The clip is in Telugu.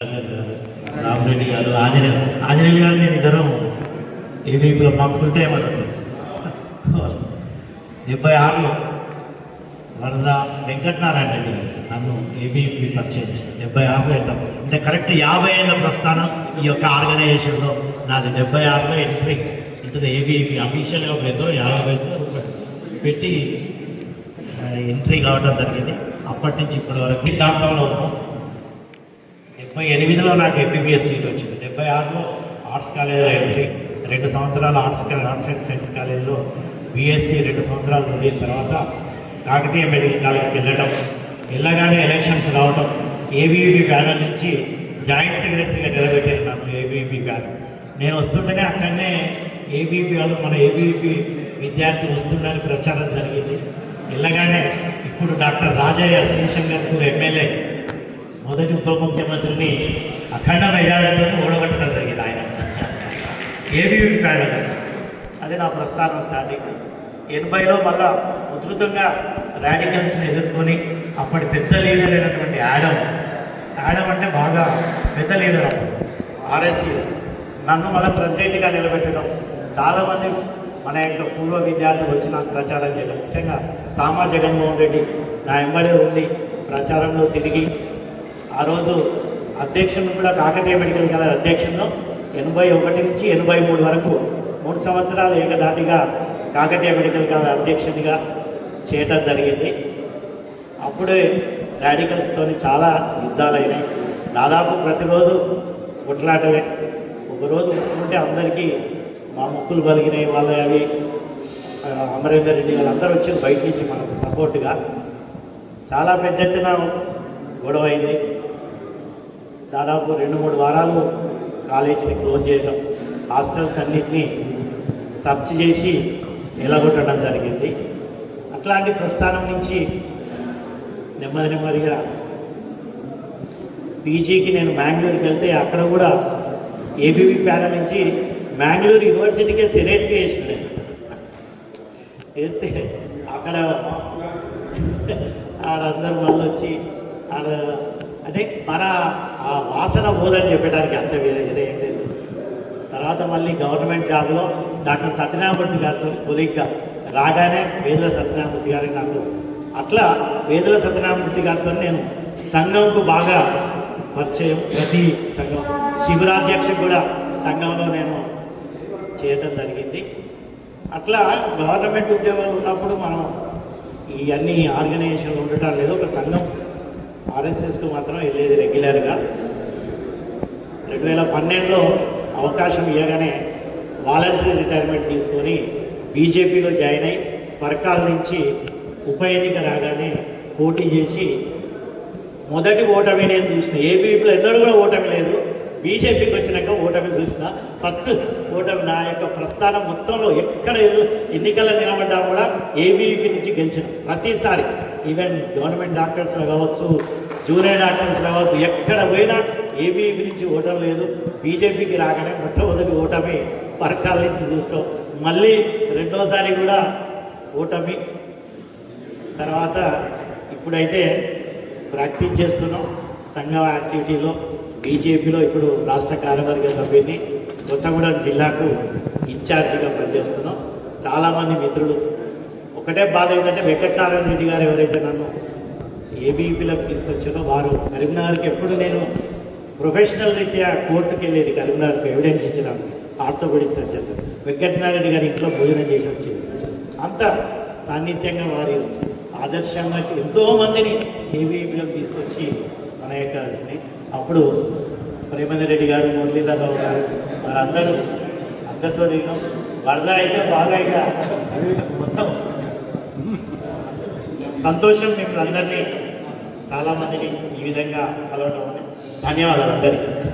రామరెడ్డి గారు ఆంజనేయ ఆంజనేయులు గారు నేను ఇద్దరం ఏబీపీలో మాకు ఫుల్ టైం అనుకుంది డెబ్బై ఆరులో వరద వెంకటనారాయణ రెడ్డి గారు నన్ను ఏబీపీ పరిచయం చేశారు. డెబ్బై ఆరులో వెళ్ళాము అంటే కరెక్ట్ యాభై ఏళ్ళ ప్రస్థానం ఈ యొక్క ఆర్గనైజేషన్లో నాది డెబ్బై ఆరులో ఎంట్రీ ఇంటిది ఏబీపీ అఫీషియల్గా ఒక ఇద్దరు యాభై వయసులో పెట్టి ఎంట్రీ కావడం జరిగింది. అప్పటి నుంచి ఇప్పటి వరకు ప్రాంతంలో ఉన్నాం. డెబ్బై ఎనిమిదిలో నాకు ఎంబీబీఎస్ సీట్ వచ్చింది. డెబ్బై ఆరులో ఆర్ట్స్ కాలేజీలో ఎంట్రీ రెండు సంవత్సరాలు ఆర్ట్స్ ఆర్ట్స్ అండ్ సైన్స్ కాలేజీలో బీఎస్సీ రెండు సంవత్సరాలు చదివిన తర్వాత కాకతీయ మెడికల్ కాలేజీకి వెళ్ళడం వెళ్ళగానే ఎలక్షన్స్ రావడం ఏబీవీపీ బ్యానర్ నుంచి జాయింట్ సెక్రటరీగా నిలబెట్టారు నాకు ఏబీవీపీ బ్యానర్ నేను వస్తుంటేనే అక్కడనే ఏబీవీపీ వాళ్ళు మన ఏబీవీపీ విద్యార్థి వస్తుందని ప్రచారం జరిగింది. వెళ్ళగానే ఇప్పుడు డాక్టర్ రాజయ్య శ్రీశంకర్పూర్ ఎమ్మెల్యే మొదటి ఉప ముఖ్యమంత్రిని అఖండ మెజారిటీతో ఓడగొట్టడం జరిగింది ఆయన. ఏబీవీ ప్యానల్ అదే. నా ప్రస్థానం స్టార్టింగ్. ఎనభైలో మళ్ళా ఉధృతంగా రాడికల్స్ని ఎదుర్కొని అప్పటి పెద్ద లీడర్ అయినటువంటి యాడమ్ యాడమ్ అంటే బాగా పెద్ద లీడర్ అప్పుడు. ఆర్ఎస్సీ నన్ను మళ్ళీ ప్రెసిడెంట్గా నిలబెట్టడం. చాలామంది మన యొక్క పూర్వ విద్యార్థులు వచ్చిన ప్రచారం చేయడం. ముఖ్యంగా సామా జగన్మోహన్ రెడ్డి నా ఎమ్మెల్యే ఉండి ప్రచారంలో తిరిగి ఆ రోజు అధ్యక్షుడు కూడా కాకతీయ మెడికల్ కాలేజ్ అధ్యక్షుడు ఎనభై ఒకటి నుంచి ఎనభై మూడు వరకు మూడు సంవత్సరాలు ఏకదాటిగా కాకతీయ మెడికల్ కాలేజ్ అధ్యక్షుడిగా చేయటం జరిగింది. అప్పుడే రాడికల్స్తో చాలా యుద్ధాలైనవి దాదాపు ప్రతిరోజు కొట్లాటలే. ఒకరోజు ముట్టుకుంటే అందరికీ మా ముక్కులు పలిగినాయి వాళ్ళ అవి అమరేందర్ రెడ్డి వాళ్ళందరూ వచ్చి బయట నుంచి మనకు సపోర్ట్గా చాలా పెద్ద ఎత్తున గొడవ అయింది దాదాపు రెండు మూడు వారాలు కాలేజీని క్లోజ్ చేయడం హాస్టల్స్ అన్నిటినీ సెర్చ్ చేసి నిలగొట్టడం జరిగింది. అట్లాంటి ప్రస్థానం నుంచి నెమ్మది నెమ్మదిగా పీజీకి నేను మ్యాంగ్లూరుకి వెళ్తే అక్కడ కూడా ఏబీవీ ప్యానల్ నుంచి మ్యాంగ్లూరు యూనివర్సిటీకే సెలెక్ట్ చేసింది. వేస్తే అక్కడ ఆడందరూ మళ్ళీ వచ్చి ఆడ అంటే మన ఆ వాసన పోదని చెప్పడానికి అంత వేరే వేరే ఏం లేదు. తర్వాత మళ్ళీ గవర్నమెంట్ జాబ్లో డాక్టర్ సత్యనారాయణమూర్తి గారితో కొలిగ్గా రాగానే వేదుల సత్యనారాయణమూర్తి గారికి నాకు అట్లా వేదుల సత్యనారాయణమూర్తి గారితో నేను సంఘంకు బాగా పరిచయం. ప్రతి సంఘం శిబిరాధ్యక్షుడు కూడా సంఘంలో నేను చేయటం జరిగింది. అట్లా గవర్నమెంట్ ఉద్యోగాలు ఉన్నప్పుడు మనం ఈ ఆర్గనైజేషన్లు ఉండటం లేదు. ఒక సంఘం ఆర్ఎస్ఎస్కు మాత్రం వెళ్ళేది రెగ్యులర్గా. రెండు వేల పన్నెండులో అవకాశం ఇవ్వగానే వాలంటరీ రిటైర్మెంట్ తీసుకొని బీజేపీలో జాయిన్ అయి పరకాల నుంచి ఉప ఎన్నిక రాగానే పోటీ చేసి మొదటి ఓటమి నేను చూసిన ఏబీపీలో ఎన్నడూ కూడా ఓటమి లేదు. బీజేపీకి వచ్చినాక ఓటమి చూసిన ఫస్ట్ ఓటమి నా యొక్క ప్రస్థానం మొత్తంలో ఎక్కడ ఎన్నికల్లో నిలబడ్డా కూడా ఏబీపీ నుంచి గెలిచిన ప్రతిసారి. ఈవెన్ గవర్నమెంట్ డాక్టర్స్లో కావచ్చు జూనియర్ డాక్టర్స్ కావచ్చు ఎక్కడ పోయినా ఏబీ నుంచి ఓటం లేదు. బీజేపీకి రాగానే మొట్టమొదటి ఓటమి పర్కాల నుంచి చూస్తాం. మళ్ళీ రెండోసారి కూడా ఓటమి. తర్వాత ఇప్పుడైతే ప్రాక్టీస్ చేస్తున్నాం. సంఘం యాక్టివిటీలో బీజేపీలో ఇప్పుడు రాష్ట్ర కార్యవర్గ సభ్యుని కొత్తగూడెం జిల్లాకు ఇన్ఛార్జిగా పనిచేస్తున్నాం. చాలామంది మిత్రులు ఒకటే బాధ ఏంటంటే వెంకటనారాయణ రెడ్డి గారు ఎవరైతే నన్ను ఏబీపీలకు తీసుకొచ్చారో వారు కరీంనగర్కి ఎప్పుడు నేను ప్రొఫెషనల్ రీత్యా కోర్టుకు వెళ్ళేది కరీంనగర్కి ఎవిడెన్స్ ఇచ్చినాను ఆర్థోపెడిక్ సర్జన్ వెంకటనారాయణ గారి ఇంట్లో భోజనం చేసి వచ్చింది. అంత సాన్నిధ్యంగా వారి ఆదర్శంగా ఎంతోమందిని ఏబీపీలకు తీసుకొచ్చి మన యొక్క అప్పుడు ప్రేమేంద్ర రెడ్డి గారు మురళీధరరావు గారు వారందరూ అందరితో దిగాం వరద అయితే బాగా ఇక మొత్తం సంతోషం మిమ్మల్ని అందరినీ చాలామందిని ఈ విధంగా కలవడం ధన్యవాదాలు అందరికీ.